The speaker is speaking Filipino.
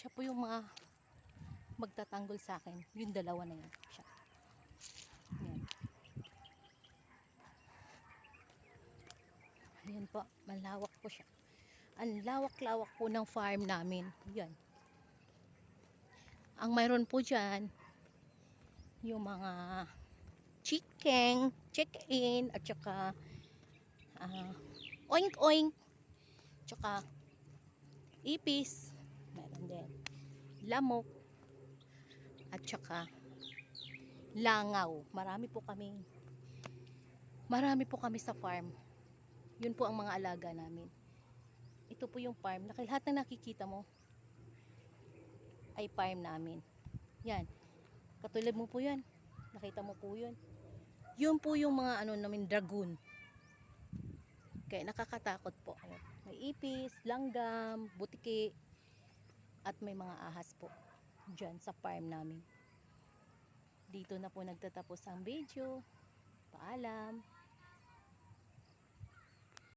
Siya po yung mga magtatanggol sa akin. Yung dalawa na yun. Siya. Yan. Ayan po, malawak po siya. Ang lawak-lawak po ng farm namin. Yan. Ang mayroon po dyan, yung mga chicken, chicken, at saka ah, oink-oink, tsaka ipis, meron din, lamok, at saka langaw. Marami po kami, marami po kami sa farm. Yun po ang mga alaga namin. Ito po yung farm. Lahat na nakikita mo ay farm namin. Yan. Katulad mo po yan. Nakita mo po yun. Yun po yung mga ano namin dragoon. Kaya nakakatakot po. May ipis, langgam, butiki, at may mga ahas po. Diyan sa farm namin. Dito na po nagtatapos ang video. Paalam.